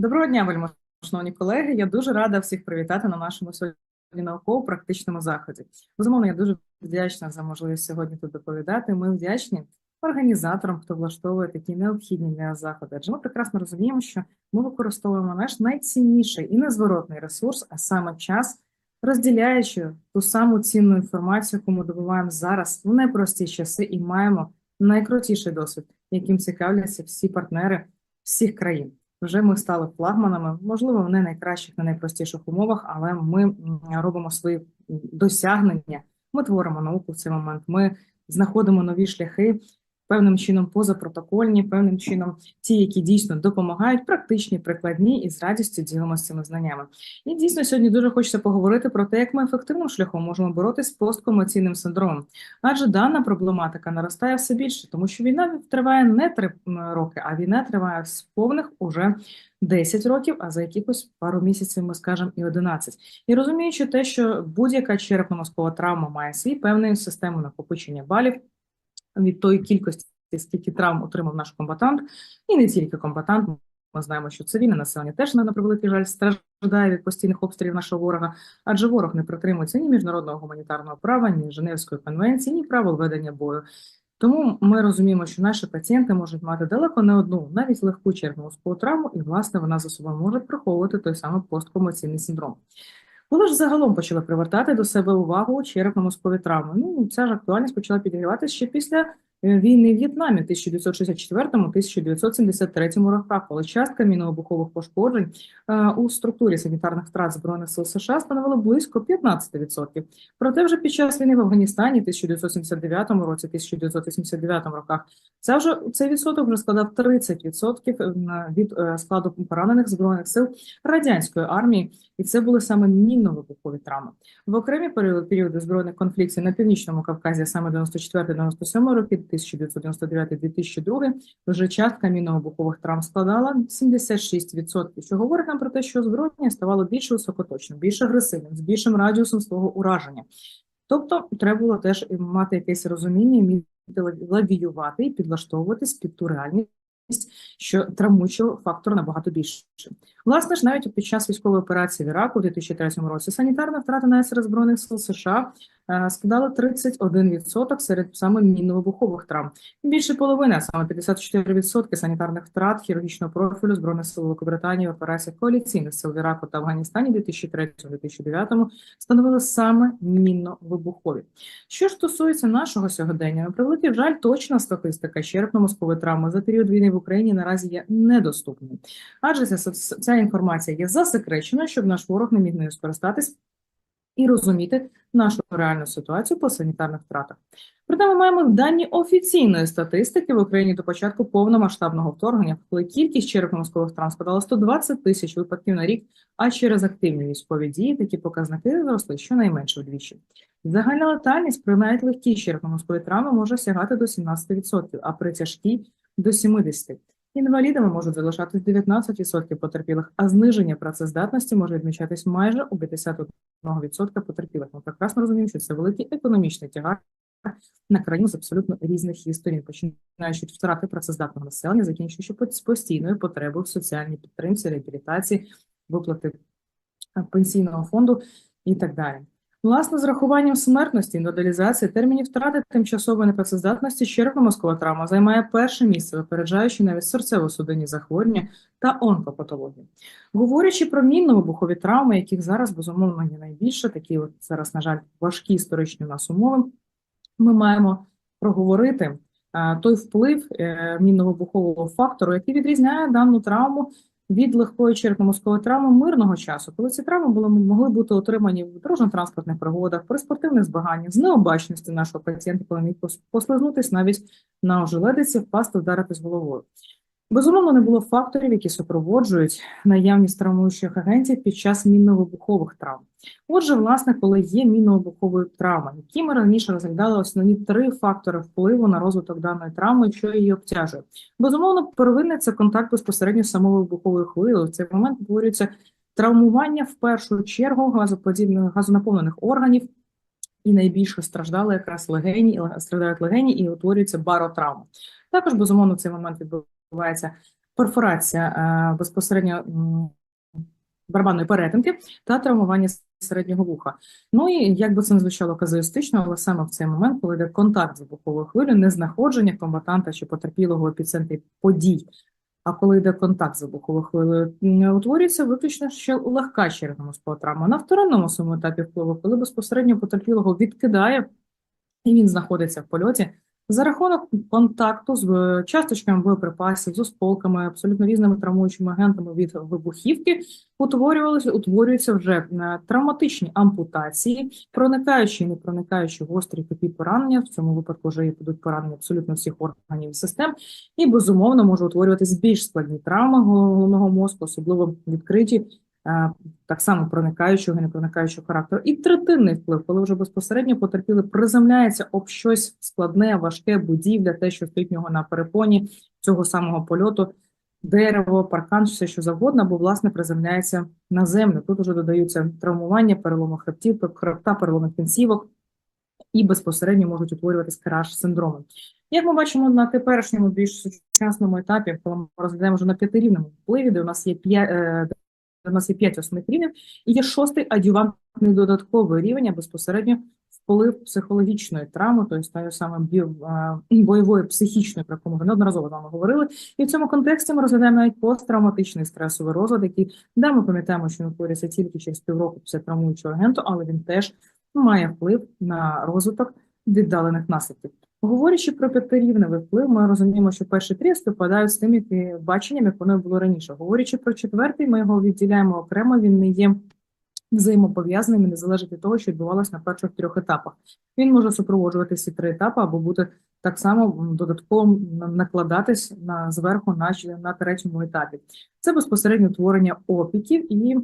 Доброго дня, вельми шановні колеги. Я дуже рада всіх привітати на нашому сьогодні науково-практичному заході. Безумовно, я дуже вдячна за можливість сьогодні тут доповідати. Ми вдячні організаторам, хто влаштовує такі необхідні для заходи. Адже ми прекрасно розуміємо, що ми використовуємо наш найцінніший і незворотний ресурс, а саме час, розділяючи ту саму цінну інформацію, яку ми добуваємо зараз в найпрості часи, і маємо найкрутіший досвід, яким цікавляться всі партнери всіх країн. Вже ми стали флагманами, можливо, не найкращих, не найпростіших умовах, але ми робимо свої досягнення. Ми творимо науку в цей момент. Ми знаходимо нові шляхи, певним чином позапротокольні, певним чином ті, які дійсно допомагають, практичні, прикладні і з радістю ділимося цими знаннями. І дійсно сьогодні дуже хочеться поговорити про те, як ми ефективним шляхом можемо боротися з посткомоційним синдромом. Адже дана проблематика наростає все більше, тому що війна триває не три роки, а війна триває з повних уже 10 років, а за якихось пару місяців ми скажемо і 11. І розуміючи те, що будь-яка черепно-мозкова травма має свій певний систему накопичення балів від тої кількості, скільки травм отримав наш комбатант, і не тільки комбатант. Ми знаємо, що цивільне населення теж на превеликий жаль страждає від постійних обстрілів нашого ворога, адже ворог не притримується ні міжнародного гуманітарного права, ні Женевської конвенції, ні правил ведення бою. Тому ми розуміємо, що наші пацієнти можуть мати далеко не одну, навіть легку черепно-мозкову травму, і власне вона за собою може приховувати той самий посткомоційний синдром. Коли ж загалом почали привертати до себе увагу черепно-мозкові травми? Ну, ця ж актуальність почала підігріватися ще після е, війни в В'єтнамі в 1964-1973 роках, коли частка мінно-вибухових пошкоджень е, у структурі санітарних втрат Збройних сил США становила близько 15%. Проте вже під час війни в Афганістані в 1979 році, 1989 роках, це вже цей відсоток вже складав 30% від е, складу поранених збройних сил радянської армії, і це були саме мінно-вибухові травми. В окремі періоди, збройних конфліктів на північному Кавказі, саме 94-97 роки, 1999-2002, вже частка мінно-вибухових травм складала 76%, що говорить нам про те, що озброєння ставало більш високоточним, більш агресивним, з більшим радіусом свого ураження. Тобто треба було теж мати якесь розуміння, вміти лавіювати і підлаштовуватись під ту реальність, що травмуючого фактору набагато більше. Власне ж, навіть під час військової операції в Іраку у 2003 році санітарна втрата на СР Збройних сил США е, складала 31% серед саме мінно-вибухових травм. Більше половини, а саме 54% санітарних втрат хірургічного профілю Збройних сил Великобританії в операціях коаліційних сил в Іраку та Афганістані 2003-2009 становили саме мінно-вибухові. Що ж стосується нашого сьогодення, на превеликий жаль, точна статистика черепно-мозкової травми за період війни в Україні наразі є недоступною. Адже ця, ця інформація є засекреченою, щоб наш ворог не міг нею скористатись і розуміти нашу реальну ситуацію по санітарних втратах. Проте ми маємо дані офіційної статистики в Україні до початку повномасштабного вторгнення, коли кількість черепно-мозкових травм складала 120 тисяч випадків на рік, а через активні військові дії такі показники зросли щонайменше вдвічі. Загальна летальність при навіть легкій черепно-мозковій травмі може сягати до 17%, а при тяжкій – до 70%. Інвалідами можуть залишатись 19% потерпілих, а зниження працездатності може відмічатись майже у 51% потерпілих. Ми прекрасно розуміємо, що це великий економічний тягар на країну з абсолютно різних її сторін, починаючи від втрати працездатного населення, закінчуючи постійною потребою в соціальній підтримці, реабілітації, виплати пенсійного фонду і так далі. Власне, з рахуванням смертності, інвалідизації, термінів втрати тимчасової непрацездатності черепно-мозкова травма займає перше місце, випереджаючи навіть серцево-судинні захворювання та онкопатології. Говорячи про мінно-вибухові травми, яких зараз безумовно є найбільше, такі от зараз, на жаль, важкі історичні у нас умови, ми маємо проговорити той вплив е, мінно-вибухового фактору, який відрізняє дану травму від легкої черепно-мозкової травми мирного часу, коли ці травми були могли бути отримані в дорожньо-транспортних пригодах, при спортивних змаганнях, з необачності нашого пацієнта, коли міг послизнутися навіть на ожеледиці, впасти, вдаритись головою. Безумовно, не було факторів, які супроводжують наявність травмуючих агентів під час мінно-вибухових травм. Отже, власне, коли є мінно-вибухової травми, які ми раніше розглядали основні три фактори впливу на розвиток даної травми, що її обтяжує. Безумовно, первинне це контакт безпосередньо з самою вибуховою хвилею. В цей момент утворюється травмування в першу чергу газоподібних газонаповнених органів, і найбільше страждали якраз легені, і страждають легені і утворюється баротравма. Також, безумовно, в цей момент відбувається перфорація е, безпосередньо барабанної перетинки та травмування середнього вуха. Ну і як би це не звучало казуїстично, але саме в цей момент, коли йде контакт з вибуховою хвилею, не знаходження комбатанта чи потерпілого в епіцентрі подій, а коли йде контакт з вибуховою хвилею, утворюється виключно ще легка черепно-мозкова. На вторинному своєму етапі впливу, коли безпосередньо потерпілого відкидає, і він знаходиться в польоті, за рахунок контакту з е, часточками боєприпасів, з осколками, абсолютно різними травмуючими агентами від вибухівки, утворювалися, утворюються вже е, травматичні ампутації, проникаючі і не проникаючі гострі тупі поранення. В цьому випадку вже є будуть поранення абсолютно всіх органів і систем, і безумовно може утворюватись більш складні травми головного мозку, особливо відкриті. Е, Так само проникаючого і не проникаючого характеру, і третинний вплив, коли вже безпосередньо потерпілий приземляється об щось складне, важке, будівля, те, що стоїть в нього на перепоні цього самого польоту, дерево, паркан, все що завгодно, або власне приземляється на землю. Тут вже додаються травмування, переломи хребтів, хребта, переломи кінцівок, і безпосередньо можуть утворюватись краш синдроми. Як ми бачимо на теперішньому більш сучасному етапі, коли ми розглядаємо вже на п'ятирівному впливі, де у нас є у нас є п'ять основних рівнів, і є шостий адювантний додатковий рівень, а безпосередньо вплив психологічної травми, тобто тої саме бойової психічної, про яку ми неодноразово з вами говорили. І в цьому контексті ми розглядаємо навіть посттравматичний стресовий розлад, який, да, ми пам'ятаємо, що він утворюється тільки через півроку після травмуючого агенту, але він теж має вплив на розвиток віддалених наслідків. Говорячи про п'ятирівневий вплив, ми розуміємо, що перші три співпадають з тим, які баченням, як воно було раніше. Говорячи про четвертий, ми його відділяємо окремо, він не є взаємопов'язаним і не залежить від того, що відбувалося на перших трьох етапах. Він може супроводжувати всі три етапи або бути так само додатково накладатись на зверху на, на третьому етапі. Це безпосередньо утворення опіків і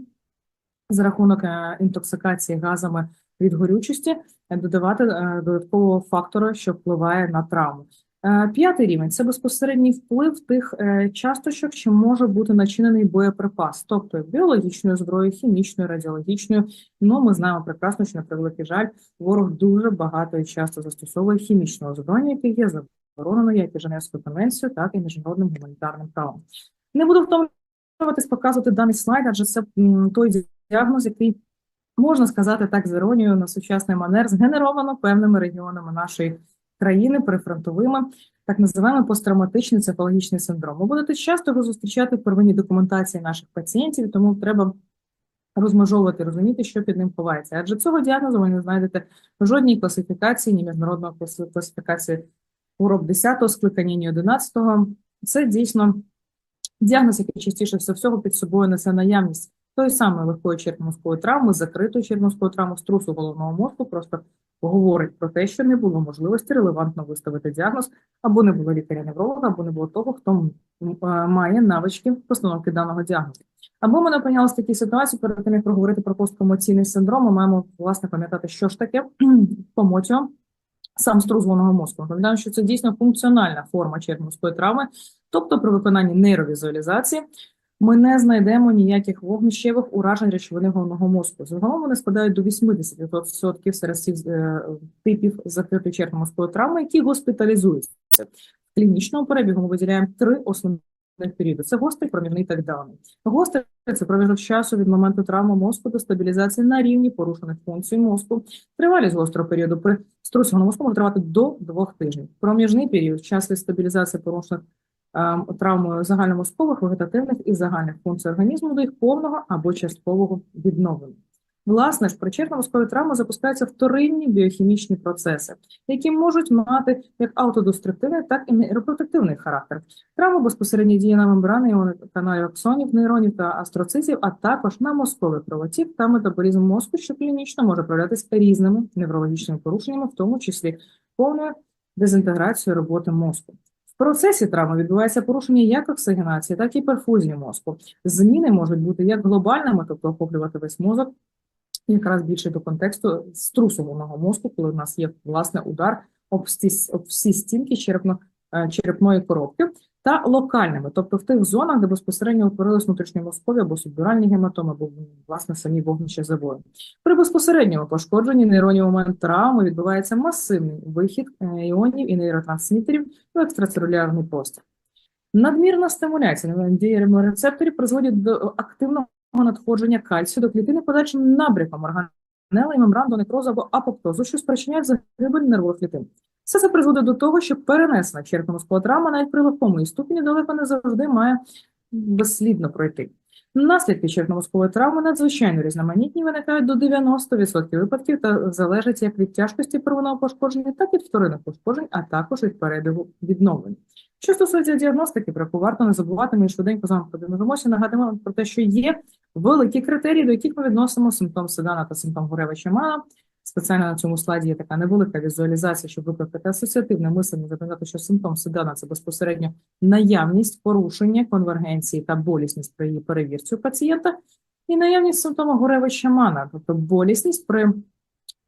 за рахунок е, інтоксикації газами від горючості додавати е, додаткового фактора, що впливає на травму. Е, П'ятий рівень це безпосередній вплив тих е, часточок, що може бути начинений боєприпас, тобто біологічною зброєю, хімічною, радіологічною. Ну, ми знаємо прекрасно, що на превеликий жаль, ворог дуже багато і часто застосовує хімічне озброєння, яке є заборонено як і Женевською конвенцією, так і міжнародним гуманітарним правом. Не буду втомлюватись показувати даний слайд, адже це той діагноз, який можна сказати так з іронією на сучасний манер, згенеровано певними регіонами нашої країни, прифронтовими, так називаємо посттравматичний цефалогічний синдром. Ви будете часто його зустрічати в первинній документації наших пацієнтів, тому треба розмежовувати, розуміти, що під ним ховається. Адже цього діагнозу ви не знайдете в жодній класифікації, ні міжнародної класифікації хвороб 10-го скликання, ні 11-го. Це дійсно діагноз, який частіше всього під собою несе наявність тої самої легкої черепно-мозкової травми, закритої черепно-мозкової травми, струсу головного мозку, просто говорить про те, що не було можливості релевантно виставити діагноз, або не було лікаря-невролога, або не було того, хто е, має навички постановки даного діагнозу. Або ми не опинялися в такій ситуації, перед тим, як проговорити про посттравмаційний синдром, ми маємо, власне, пам'ятати, що ж таке помотіо, сам струс головного мозку. Пам'ятаємо, що це дійсно функціональна форма черепно-мозкової травми, тобто при виконанні нейровізуалізації ми не знайдемо ніяких вогнищевих уражень речовини головного мозку. Загалом вони складають до 80% серед всіх е, типів закритої черепно-мозкової травми, які госпіталізуються. В клінічному перебігу ми виділяємо три основних періоди: це гострий, проміжний та віддалений. Гострий це проміжок часу від моменту травми мозку до стабілізації на рівні порушених функцій мозку. Тривалість гострого періоду при струсі мозку може тривати до двох тижнів. Проміжний період час від стабілізації порушених травмою загальномозкових, вегетативних і загальних функцій організму до їх повного або часткового відновлення. Власне ж, при черепно-мозковій травмі запускаються вторинні біохімічні процеси, які можуть мати як аутодеструктивний, так і нейропротективний характер. Травма безпосередньо діє на мембрани іонних каналів аксонів, нейронів та астроцитів, а також на мозковий кровотік та метаболізм мозку, що клінічно може проявлятися різними неврологічними порушеннями, в тому числі повною дезінтеграцією роботи мозку. В процесі травми відбувається порушення як оксигенації, так і перфузії мозку. Зміни можуть бути як глобальними, тобто охоплювати весь мозок, якраз більше до контексту струсу мозку, коли в нас є власне удар об всі, об всі стінки черепно, е, черепної коробки, та локальними, тобто в тих зонах, де безпосередньо утворились внутрішньомозкові або субдуральні гематоми, або власне самі вогнища забою. При безпосередньому пошкодженні нейронів момент травми відбувається масивний вихід е, іонів і нейротрансмітерів в екстрацелюлярний простір. Надмірна стимуляція на дієвому рецепторі призводить до активного надходження кальцію до клітини подальшим набряком органели і мембран до некрозу або апоптозу, що спричиняє загибель нервових клітин. Все це призводить до того, що перенесена черепно-мозкова травма навіть при легкому ступені далеко не завжди має безслідно пройти. Наслідки черепно-мозкової травми надзвичайно різноманітні, виникають до 90% випадків та залежать як від тяжкості первинного пошкодження, так і від вторинних пошкоджень, а також від перебігу відновлень. Що стосується діагностики, про яку варто не забувати, ми швиденько з вами подивимося, нагадуємо про те, що є великі критерії, до яких ми відносимо симптом Седана та симптом Гуревича Мана. Спеціально на цьому слайді є така невелика візуалізація, щоб викликати асоціативне мислення, запам'ятати, що симптом Седана – це безпосередньо наявність порушення конвергенції та болісність при її перевірці у пацієнта, і наявність симптому Гуревича Мана, тобто болісність при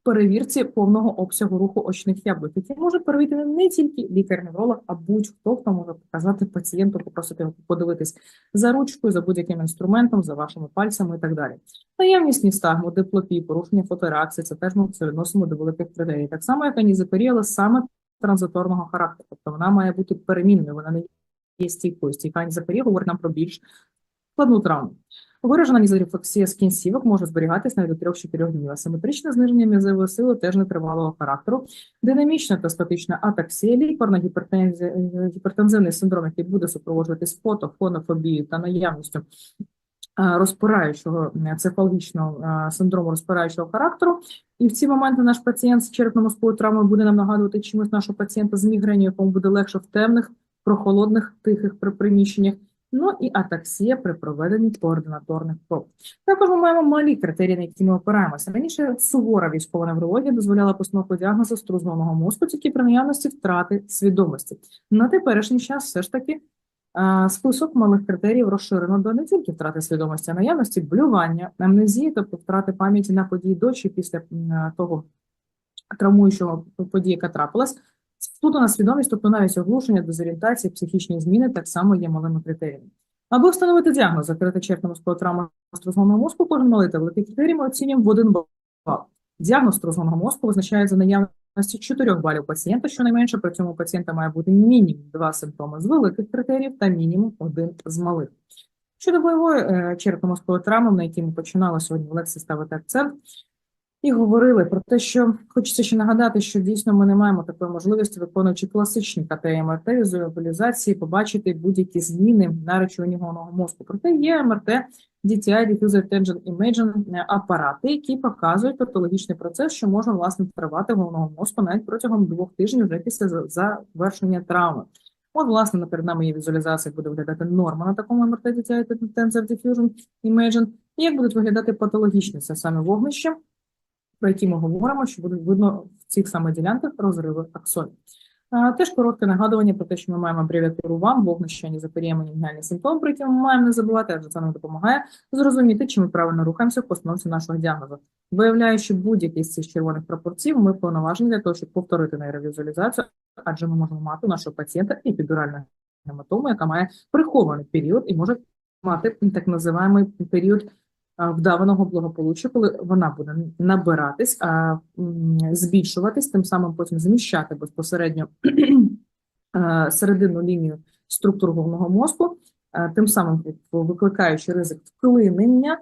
перевірці повного обсягу руху очних яблук, який може перевірити не тільки лікар-невролог, а будь-хто, хто може показати пацієнту, попросити його подивитись за ручкою, за будь-яким інструментом, за вашими пальцями і так далі. Наявність ністагму, диплопії, порушення фотореакції, це теж ми відносимо до великих критерій. Так само, як анізоперія, але саме транзиторного характеру, тобто вона має бути перемінною, вона не є стійкою. Стійка анізоперія говорить нам про більш складну травму. Виражена мізорефлексія з кінцівок може зберігатись навіть до 3-4 днів. Асиметричне зниження м'язової сили теж нетривалого характеру. Динамічна та статична атаксія, лікарна гіпертензія, гіпертензивний синдром, який буде супроводжуватись фото, фонофобією та наявністю розпираючого е, цефалгічного синдрому розпираючого характеру. І в ці моменти наш пацієнт з черепно-мозковою травмою буде нам нагадувати чимось нашого пацієнта з мігренію, якому буде легше в темних, прохолодних, тихих при- приміщеннях. Ну і атаксія при проведенні координаторних проб. Також ми маємо малі критерії, на які ми опираємося. Раніше сувора військова неврологія дозволяла постановку діагнозу струзного мозку тільки при наявності втрати свідомості. На теперішній час все ж таки список малих критеріїв розширено до не тільки втрати свідомості, а наявності блювання, амнезії, тобто втрати пам'яті на події до чи після того травмуючого події, яка трапилась. Сплутана свідомість, тобто навіть оглушення, дезорієнтація, психічні зміни так само є малими критеріями. Аби встановити діагноз закрита черепно-мозкова травма струзгонного мозку, кожен малий та великий критерій ми оцінюємо в один бал. Діагноз струзгонного мозку визначає за наявності 4 балів пацієнта, щонайменше при цьому пацієнта має бути мінімум два симптоми з великих критеріїв та мінімум один з малих. Щодо бойової е, черепно-мозкової травми, на якій ми починали сьогодні в лекції ставити акцент, і говорили про те, що хочеться ще нагадати, що дійсно ми не маємо такої можливості, виконуючи класичні КТ МРТ візуалізації, побачити будь-які зміни на речовині головного мозку. Проте є МРТ, DTI, Diffuser Attention Imaging е, апарати, які показують патологічний процес, що може власне тривати головного мозку навіть протягом двох тижнів вже після завершення травми. От, власне, перед нами є візуалізація, буде виглядати норма на такому МРТ DTI Tensor Diffusion Imaging, і як будуть виглядати патологічні, це саме вогнище, про які ми говоримо, що буде видно в цих саме ділянках розриви аксонів. Теж коротке нагадування про те, що ми маємо абревіатуру ВАМ, вогнище, анізоперія, манінгальний симптом, про які ми маємо не забувати, адже це нам допомагає зрозуміти, чи ми правильно рухаємося в постановці нашого діагнозу. Виявляючи будь-який з цих червоних пропорцій, ми повноважені для того, щоб повторити нейровізуалізацію, адже ми можемо мати нашого пацієнта епідуральну гематому, яка має прихований період і може мати так називаємий період вдаваного благополуччя, коли вона буде набиратись, а збільшуватись, тим самим потім зміщати безпосередньо е, серединну лінію структур головного мозку, е, тим самим викликаючи ризик вклинення,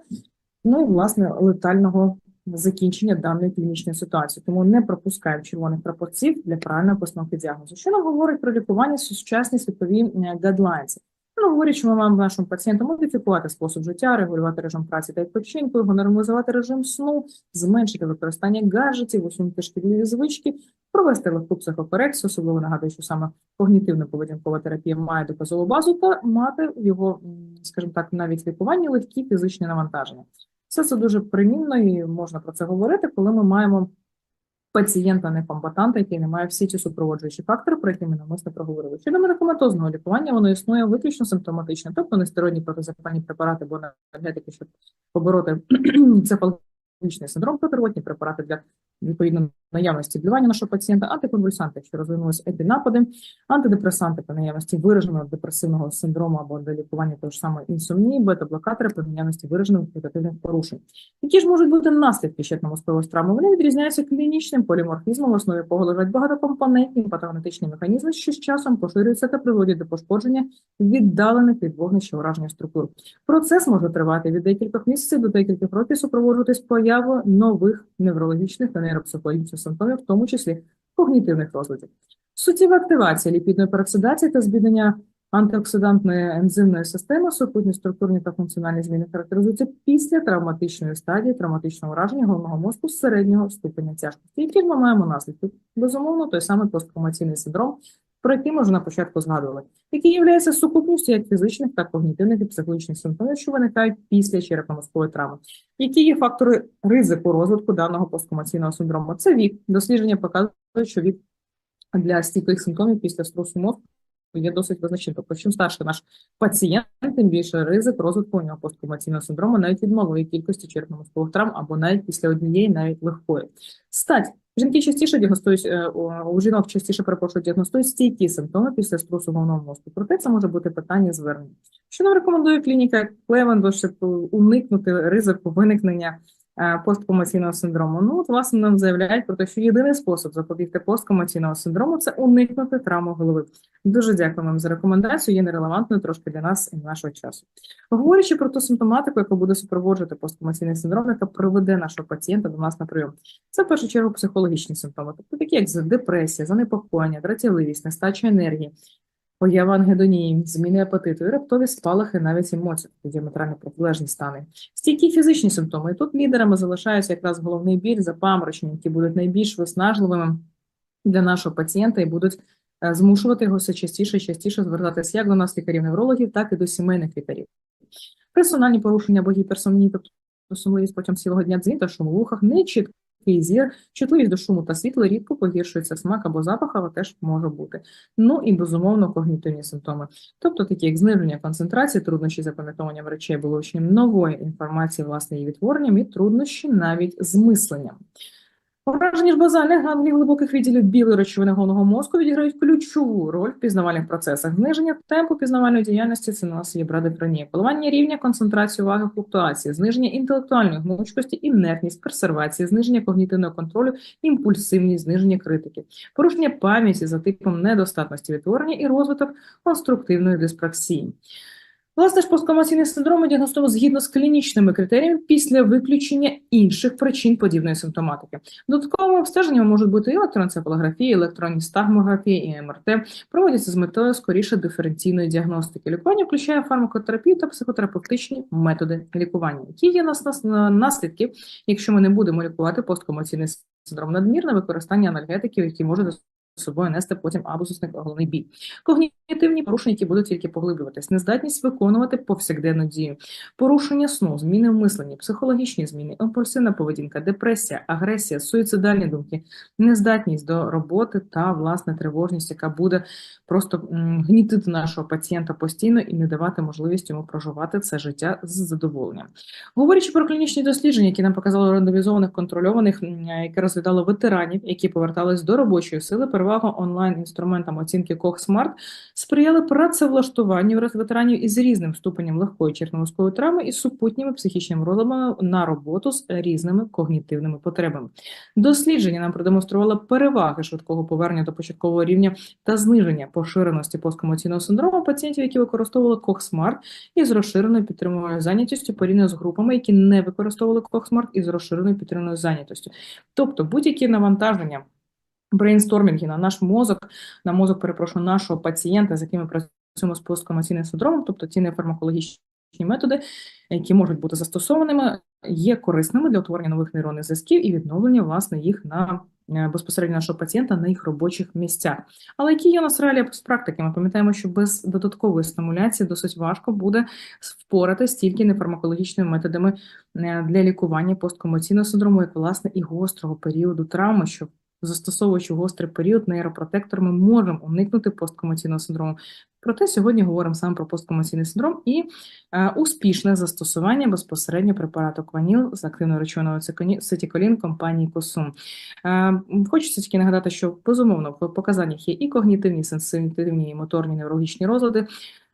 ну і власне летального закінчення даної клінічної ситуації. Тому не пропускаємо червоних пропорцій для правильної постановки діагнозу. Що нам говорить про лікування сучасні світові гадлайнси? Ну, говорять, що ми маємо нашому пацієнту модифікувати спосіб життя, регулювати режим праці та відпочинку, його нормалізувати режим сну, зменшити використання гаджетів, усунути шкідливі звички, провести легку психокорекцію, особливо нагадую, що саме когнітивно-поведінкова терапія має доказову базу та мати в його, скажімо так, навіть лікуванні легкі фізичні навантаження. Все це дуже примінно і можна про це говорити, коли ми маємо пацієнта некомбатанта, який не має всі ці супроводжуючі фактори, про які ми навмисно проговорили. Щодо медикаментозного лікування, воно існує виключно симптоматично, тобто нестероїдні протизапальні препарати або енергетики, щоб побороти цефалогічний синдром, протирвотні препарати для відповідно наявності блювання нашого пацієнта, антиконвульсанти, якщо розвинулися епінапади, антидепресанти при наявності вираженого депресивного синдрому або для лікування того ж самої інсомнії, бета-блокатори при наявності виражених вегетативних порушень. Які ж можуть бути наслідки щитно-мозкової травми? Вони відрізняються клінічним поліморфізмом, в основі якого лежать багатокомпонентні патогенетичні механізми, що з часом поширюються та приводять до пошкодження віддалених від вогнища ураження структур. Процес може тривати від декількох місяців до декількох років, супроводжуватись появою нових неврологічних та нейропсихологічних симптомів, в тому числі когнітивних розладів. Суттєва активація ліпідної пероксидації та збіднення антиоксидантної ензимної системи, супутні структурні та функціональні зміни характеризуються після травматичної стадії травматичного ураження головного мозку середнього ступеня тяжкості. Які ми маємо наслідки? Безумовно, той самий посттравмаційний синдром, про ми вже на початку згадували, який є сукупністю як фізичних, так і когнітивних і психологічних симптомів, що виникають після черепно-мозкової травми. Які є фактори ризику розвитку даного посткомаційного синдрому? Це вік. Дослідження показують, що вік для стійких симптомів після струсу мозку є досить визначним. Тобто, чим старше наш пацієнт, тим більше ризик розвитку у нього посткомаційного синдрому навіть від малої кількості черепно-мозкових травм або навіть після однієї, навіть легкої. Стать. Жінки частіше діагностують, е, у жінок частіше перепрошую, діагностують стійкі симптоми після струсу головного мозку. Проте це може бути питання звернення. Що нам рекомендує клініка Клевендо, щоб уникнути ризику виникнення Е, посткомаційного синдрому. Ну, от, власне, нам заявляють про те, що єдиний спосіб запобігти посткомаційного синдрому це уникнути травму голови. Дуже дякую вам за рекомендацію. Є нерелевантною трошки для нас і нашого часу. Говорячи про ту симптоматику, яка буде супроводжувати посткомаційний синдром, яка приведе нашого пацієнта до нас на прийом. Це в першу чергу психологічні симптоми, тобто такі як депресія, занепокоєння, дратівливість, нестача енергії, Поява ангедонії, зміни апетиту і раптові спалахи, навіть емоцій, діаметрально протилежні стани. Стійкі фізичні симптоми. І тут лідерами залишаються якраз головний біль, запаморочення, які будуть найбільш виснажливими для нашого пацієнта і будуть е, змушувати його все частіше і частіше звертатися як до нас лікарів-неврологів, так і до сімейних лікарів. Персональні порушення або гіперсомнії, тобто сумливість протягом цілого дня дзвін та шум у вухах, нечітко Чуткий зір, чутливість до шуму та світла рідко погіршується смак або запах, але теж може бути. Ну і безумовно когнітивні симптоми, тобто такі як зниження концентрації, труднощі запам'ятовуванням речей, вилученням нової інформації, власне, її відтворенням і труднощі навіть з мисленням. Ураження ж базальних ганглій глибоких відділів білої речовини головного мозку відіграють ключову роль в пізнавальних процесах. Зниження темпу пізнавальної діяльності це нас є брадифронія, коливання рівня концентрації уваги флуктуації, зниження інтелектуальної гнучкості, інертність, консервації, зниження когнітивного контролю, імпульсивність, зниження критики, порушення пам'яті за типом недостатності відтворення і розвиток конструктивної диспраксії. Власне ж, посткомаційний синдром діагностовано згідно з клінічними критеріями після виключення інших причин подібної симптоматики. Додатковими обстеженнями можуть бути і електроенцефалографія, і електронні стагмографія, і МРТ. Проводяться з метою скоріше диференційної діагностики. Лікування включає фармакотерапію та психотерапевтичні методи лікування. Які є нас наслідки, якщо ми не будемо лікувати посткомаційний синдром надмірне використання анальгетиків, які можуть собою нести потім абусусний головний біль. Когнітивні порушення, які будуть тільки поглиблюватись, нездатність виконувати повсякденну дію, порушення сну, зміни в мисленні, психологічні зміни, імпульсивна поведінка, депресія, агресія, суїцидальні думки, нездатність до роботи та власне тривожність, яка буде просто гнітити нашого пацієнта постійно і не давати можливість йому проживати це життя з задоволенням. Говорячи про клінічні дослідження, які нам показали рандомізованих контрольованих, які розглядали ветеранів, які повертались до робочої сили, перевагу онлайн-інструментам оцінки CochSmart сприяли працевлаштуванню ветеранів із різним ступенем легкої черновозкової травми і супутніми психічними розладами на роботу з різними когнітивними потребами. Дослідження нам продемонструвало переваги швидкого повернення до початкового рівня та зниження поширеності посткомоційного синдрому пацієнтів, які використовували CochSmart із розширеною підтримуваною зайнятістю порівняно з групами, які не використовували CochSmart із розширеною підтримуваною зайнятістю. Тобто будь-які навантаження брейнстормінги на наш мозок, на мозок, перепрошую, нашого пацієнта, з якими працюємо з посткомаційним синдромом, тобто ці нефармакологічні методи, які можуть бути застосованими, є корисними для утворення нових нейронних зв'язків і відновлення власне їх на е, безпосередньо нашого пацієнта на їх робочих місцях. Але які є у нас реалії з практики? Ми пам'ятаємо, що без додаткової стимуляції досить важко буде впоратись тільки нефармакологічними методами е, для лікування посткомаційного синдрому, як власне і гострого періоду травми, що Застосовуючи гострий період нейропротектор, ми можемо уникнути посткомаційного синдрому. Проте сьогодні говоримо саме про посткомаційний синдром і е, успішне застосування безпосередньо препарату Кваніл з активною речовиною сетіколін компанії Косум. Е, Хочеться тільки нагадати, що безумовно в показаннях є і когнітивні, сенситивні, і моторні неврологічні розлади,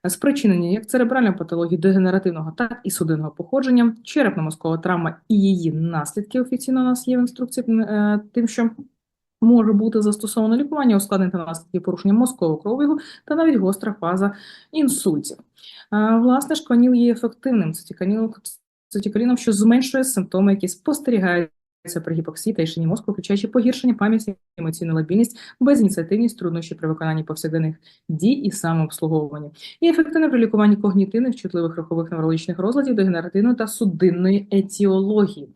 спричинені як церебральної патології дегенеративного, так і судинного походження, черепно-мозкова травма і її наслідки офіційно у нас є в інструкції, е, тим, що може бути застосовано лікування ускладнити та наслідків порушення мозкового кровігу та навіть гостра фаза інсультів. Власне Власне, шкваніл є ефективним цитикаліном, що зменшує симптоми, які спостерігаються при гіпоксії та ішемії мозку, включаючи погіршення пам'яті, емоційну лабільність, безініціативність, труднощі при виконанні повсякденних дій і самообслуговуванні, і ефективне при лікуванні когнітивних, чутливих рухових неврологічних розладів, дегенеративної та судинної етіології.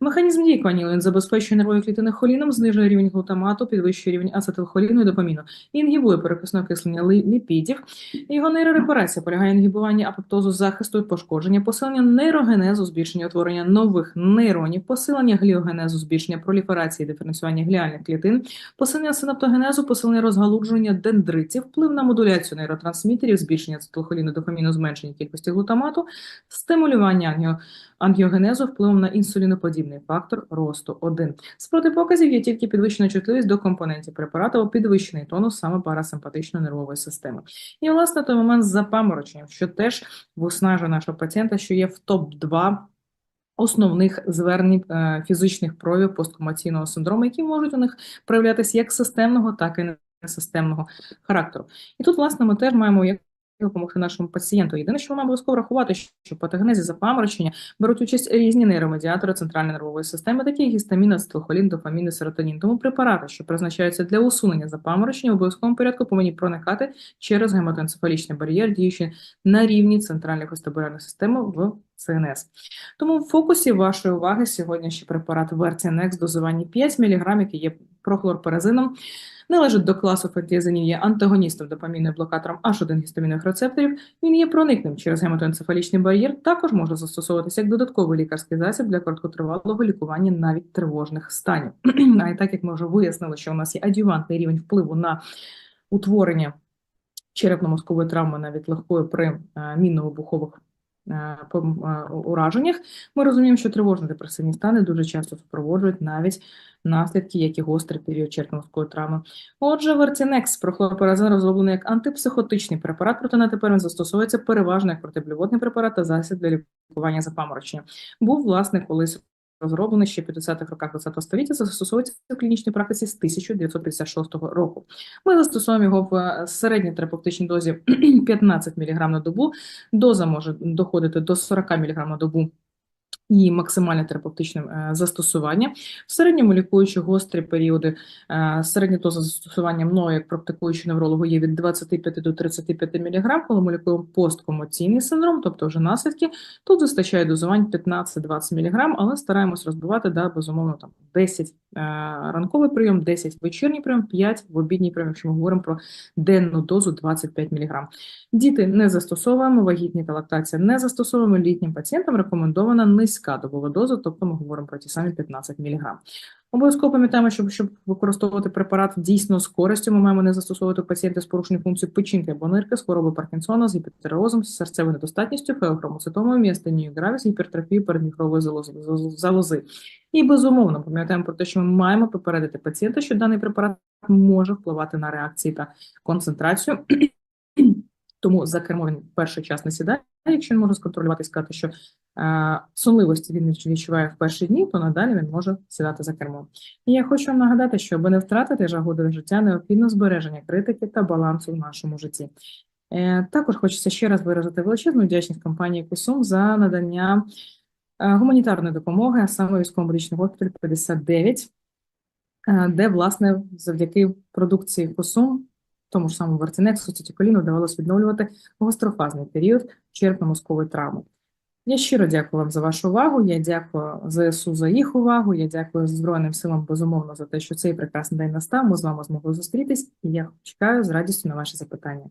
Механізм дії кванілу він забезпечує нервові клітини холіном, знижує рівень глутамату, підвищує рівень ацетилхоліну і допаміну, інгібує перекисне окислення ліпідів. Його нейрорепарація полягає в інгібуванні апоптозу захисту і пошкодження, посилення нейрогенезу, збільшення утворення нових нейронів, посилення гліогенезу, збільшення проліферації диференціювання гліальних клітин, посилення синаптогенезу, посилення розгалудження дендритів, вплив на модуляцію нейротрансмітерів, збільшення ацетилхоліну, дофаміну, зменшення кількості глутамату, стимулювання ангіо ангіогенезу впливом на інсуліноподібний фактор росту 1. З протипоказів є тільки підвищена чутливість до компонентів препарату підвищений тонус саме парасимпатичної нервової системи. І, власне, той момент з запамороченням, що теж виснажує нашого пацієнта, що є в топ-2 основних звернень е, фізичних проявів посткомаційного синдрому, які можуть у них проявлятися як системного, так і несистемного характеру. І тут, власне, ми теж маємо як допомогти нашому пацієнту. Єдине, що маємо обов'язково рахувати, що патогенезі запаморочення беруть участь різні нейромедіатори центральної нервової системи, такі як гістамін, ацетилхолін, дофамін і серотонін. Тому препарати, що призначаються для усунення запаморочення, в обов'язковому порядку повинні проникати через гематоенцефалічний бар'єр, діючи на рівні центральних вестибулярних систем в ЦНС. Тому в фокусі вашої уваги сьогодні ще препарат Vertinex дозування 5 мг, який є прохлорперазином, належить до класу фентіазинів, є антагоністом допамінним блокатором H1 гістамінових рецепторів. Він є проникним через гематоенцефалічний бар'єр, також може застосовуватися як додатковий лікарський засіб для короткотривалого лікування навіть тривожних станів. А і так як ми вже вияснили, що у нас є адювантний рівень впливу на утворення черепно-мозкової травми навіть легкої при е, мінно-вибухових ураженнях, ми розуміємо, що тривожно-депресивні стани дуже часто супроводжують навіть наслідки, як і гострий період черепно-мозкової травми. Отже, Вертінекс прохлорперазин розроблений як антипсихотичний препарат, проте на тепер він застосовується переважно як протиблювотний препарат та засіб для лікування запаморочення. Був, власне, колись розроблений ще в 50-х роках ХХ століття, застосовується в клінічній практиці з 1956 року. Ми застосовуємо його в е, середній терапевтичній дозі 15 мг на добу. Доза може доходити до 40 мг на добу і максимальне терапевтичне застосування. В середньому лікуючи гострі періоди, е, середня доза застосування мною як практикуючого неврологу є від 25 до 35 мг, коли ми лікуємо посткомоційний синдром, тобто вже наслідки, тут вистачає дозувань 15-20 мг, але стараємось розбивати, да, безумовно, там 10 е, ранковий прийом, 10 вечірній прийом, 5 в обідній прийом, якщо ми говоримо про денну дозу 25 мг. Діти не застосовуємо, вагітні та лактація не застосовуємо, літнім пацієнтам рекомендована низька добова доза, тобто ми говоримо про ті самі 15 мг. Обов'язково пам'ятаємо, що щоб використовувати препарат дійсно з користю, ми маємо не застосовувати пацієнти з порушенням функції печінки або нирки, з хворобою Паркінсона, з гіпотереозом, з серцевою недостатністю, феохромоцитомою, міастенією гравіс, гіпертрофією передміхрової залози, залози. І безумовно пам'ятаємо про те, що ми маємо попередити пацієнта, що даний препарат може впливати на реакції та концентрацію. Тому за кермо він перший час не сідає. Якщо він може сконтролювати і сказати, що сонливості він відчуває в перші дні, то надалі він може сідати за кермо. І я хочу вам нагадати, що аби не втратити жагу до життя, необхідно збереження критики та балансу в нашому житті. Е, також хочеться ще раз виразити величезну вдячність компанії Кусум за надання е, гуманітарної допомоги, а саме військово-медичний госпіталь 59, е, де, власне, завдяки продукції Кусум тому ж самому Вертинексу, цитіколіну вдавалося відновлювати гострофазний період черепно-мозкової травми. Я щиро дякую вам за вашу увагу. Я дякую ЗСУ за їх увагу. Я дякую Збройним силам безумовно за те, що цей прекрасний день настав. Ми з вами змогли зустрітись, і я чекаю з радістю на ваші запитання.